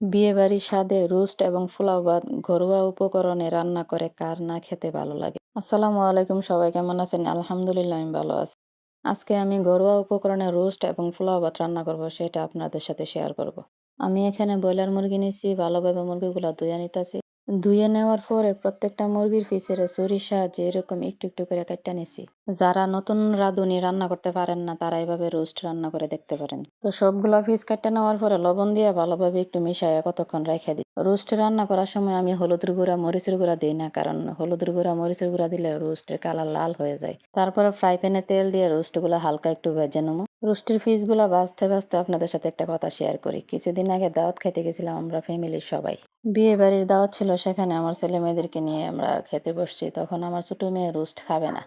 বিয়েবাড়ির স্বাদে রোস্ট এবং ভাত ঘরোয়া উপকরণে রান্না করে কার না খেতে ভালো লাগে? আসসালামু আলাইকুম, সবাই কেমন আছেন? আলহামদুলিল্লাহ, আমি ভালো আছি। আজকে আমি ঘরোয়া উপকরণে রোস্ট এবং ভাত রান্না করব, সেটা আপনাদের সাথে শেয়ার করব। আমি এখানে ব্রয়লার মুরগি নিয়েছি, ভালোভাবে মুরগিগুলো ধুয়ে নিতেছি। ধুয়ে নেওয়ার পরে প্রত্যেকটা মুরগির পিসের ছুরির সাহায্যে এরকম একটু একটু করে কাটটা নিছি। যারা নতুন রাঁধুনি রান্না করতে পারেন না, তারা এভাবে রোস্ট রান্না করে দেখতে পারেন। তো সবগুলা পিস কাটটা নেওয়ার পরে লবণ দিয়ে ভালোভাবে একটু মিশাইয়া কতক্ষণ রেখে দিই রোস্ট রান্না করার সময় আমি হলুদের গুঁড়া, মরিচের গুঁড়া দিই না, কারণ হলুদের গুঁড়া, মরিচের গুঁড়া দিলে রোস্টের কালার লাল হয়ে যায়। তারপরে ফ্রাই প্যানে তেল দিয়ে রোস্টগুলো হালকা একটু ভেজে নেব। রোস্টের পিসগুলো বাঁচতে বাঁচতে আপনাদের সাথে একটা কথা শেয়ার করি। কিছুদিন আগে দাওয়াত খাইতে গেছিলাম আমরা ফ্যামিলির সবাই। বিয়ে বাড়ির দাওয়াত ছিল সেখানে আমার ছেলে মেয়েদেরকে নিয়ে আমরা খেতে বসছি, তখন আমার ছোটো মেয়ে রোস্ট খাবে না।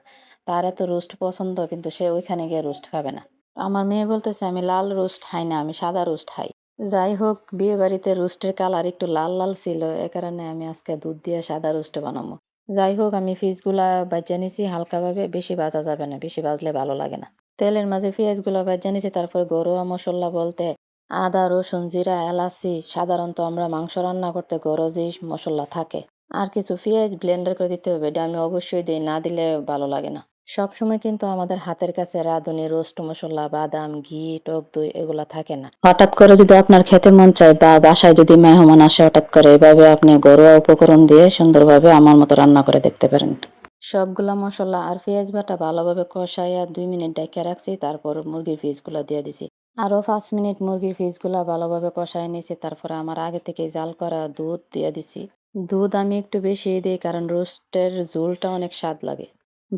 তার এত রোস্ট পছন্দ, কিন্তু সে ওইখানে গিয়ে রোস্ট খাবে না। আমার মেয়ে বলতেছে, আমি লাল রোস্ট খাই না, আমি সাদা রোস্ট খাই। যাই হোক বিয়ে বাড়িতে রোস্টের কালার একটু লাল লাল ছিল, এ কারণে আমি আজকে দুধ দিয়ে সাদা রোস্ট বানাবো। যাই হোক, আমি ফিসগুলা বাজ্যা নিছি, হালকাভাবে, বেশি বাজা যাবে না, বেশি বাজলে ভালো লাগে না। তেলের মাঝে পেঁয়াজগুলো বাজ্যা নিছি, তারপর গরুয়া মশলা বলতে আদা, রসুন, জিরা, এলাচি, সাধারণত আমরা মাংস রান্না করতে গরো যেই মশলা থাকে। আর কিছু পেঁয়াজ ব্লেন্ডার করে দিতে হবে, এটা আমি অবশ্যই দিই, না দিলে ভালো লাগে না। সবসময় কিন্তু আমাদের হাতের কাছে রাঁধুনি, রোস্ট, মশলা, বাদাম, ঘি, টক দই এগুলা থাকে না। হঠাৎ করে যদি আপনার খেতে মন চায় বা বাসায় যদি মেহমান আসে, হঠাৎ করে এভাবে আপনি ঘরোয়া উপকরণ দিয়ে সুন্দরভাবে আমার মতো রান্না করে দেখতে পারেন। সবগুলা মশলা আর পেঁয়াজ বাটা ভালোভাবে কষাইয়া দুই মিনিট ডেকে রাখছি, তারপর মুরগির পিসগুলো দিয়ে দিছি। আরও পাঁচ মিনিট মুরগির পিসগুলো ভালোভাবে কষাই নিয়েছি, তারপরে আমার আগে থেকে জাল করা দুধ দিয়ে দিছি। দুধ আমি একটু বেশি দিই, কারণ রোস্টের ঝোলটা অনেক স্বাদ লাগে।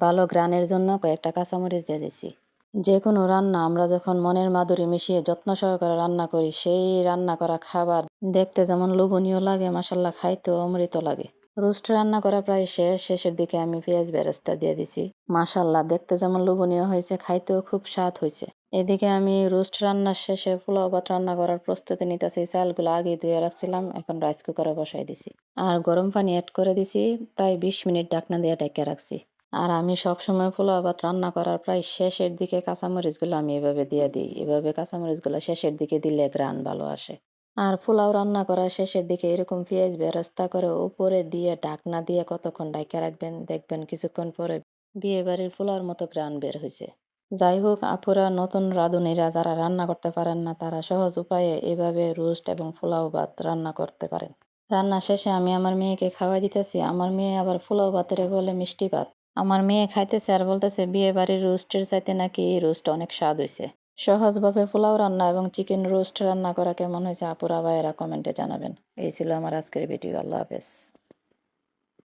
ভালো গ্রানের জন্য কয়েকটা কাঁচামরিচ দিয়ে দিছি। যে কোনো রান্না, আমরা যখন মনের মাধুরী মিশিয়ে যত্ন সহকারে রান্না করি, সেই রান্না করা খাবার দেখতে যেমন লোভনীয় লাগে মাসাল্লাহ খাইতেও অমৃত লাগে। রোস্ট রান্না করা প্রায় শেষ, শেষের দিকে আমি পেঁয়াজ বেরেস্তা দিয়ে দিছি। মাসাল্লাহ দেখতে যেমন লোভনীয় হয়েছে, খাইতেও খুব স্বাদ হয়েছে। এদিকে আমি রোস্ট রান্নার শেষে পোলাও ভাত রান্না করার প্রস্তুতি নিতেছি, চালগুলো আগে ধুয়ে রাখছিলাম, এখন রাইস কুকারে বসাই দিছি। আর গরম পানি অ্যাড করে দিছি, প্রায় বিশ মিনিট ডাকনা দিয়ে ডেকে রাখছি। আর আমি সবসময় পোলাও ভাত রান্না করার প্রায় শেষের দিকে কাঁচামরিচগুলো আমি এভাবে দিয়ে দিই। এভাবে কাঁচামরিচগুলো শেষের দিকে দিলে গ্রান ভালো আসে। আর পোলাও রান্না করার শেষের দিকে এরকম পেঁয়াজ বেরাস্তা করে উপরে দিয়ে ঢাকনা দিয়ে কতক্ষণ ডাইকা রাখবেন, দেখবেন কিছুক্ষণ পরে বিয়ে বাড়ির পোলাওর মতো গ্রান বের হয়েছে যাই হোক, আপুরা, নতুন রাঁধুনিরা যারা রান্না করতে পারেন না, তারা সহজ উপায়ে এভাবে রোস্ট এবং পোলাও ভাত রান্না করতে পারেন। রান্না শেষে আমি আমার মেয়েকে খাওয়াই দিতেছি। আমার মেয়ে আবার পোলাও ভাতের বলে মিষ্টি ভাত আমার মেয়ে খাইতেছে আর বলতেছে, বিয়ে বাড়ির রোস্টের চাইতে নাকি এই রোস্ট অনেক স্বাদ হয়েছে সহজভাবে পোলাও রান্না এবং চিকেন রোস্ট রান্না করা কেমন হয়েছে? আপুরা ভাইয়েরা কমেন্টে জানাবেন। এই ছিল আমার আজকের ভিডিও। আল্লাহ হাফেজ।